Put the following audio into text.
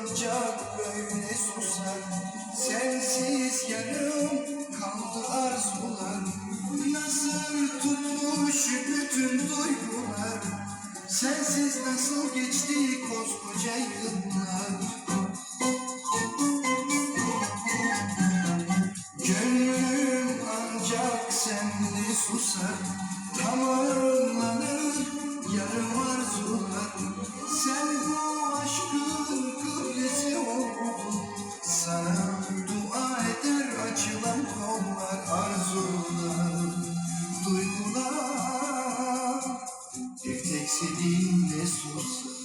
ancak böyle susar. Sensiz yarım kaldı arzular. Nasıl tutmuş bütün duygular? Sensiz nasıl geçti koskoca yıllar? Gönlüm ancak senle susar. Tamamlanır onlar arzular Duygular. Tek tek seninle susar.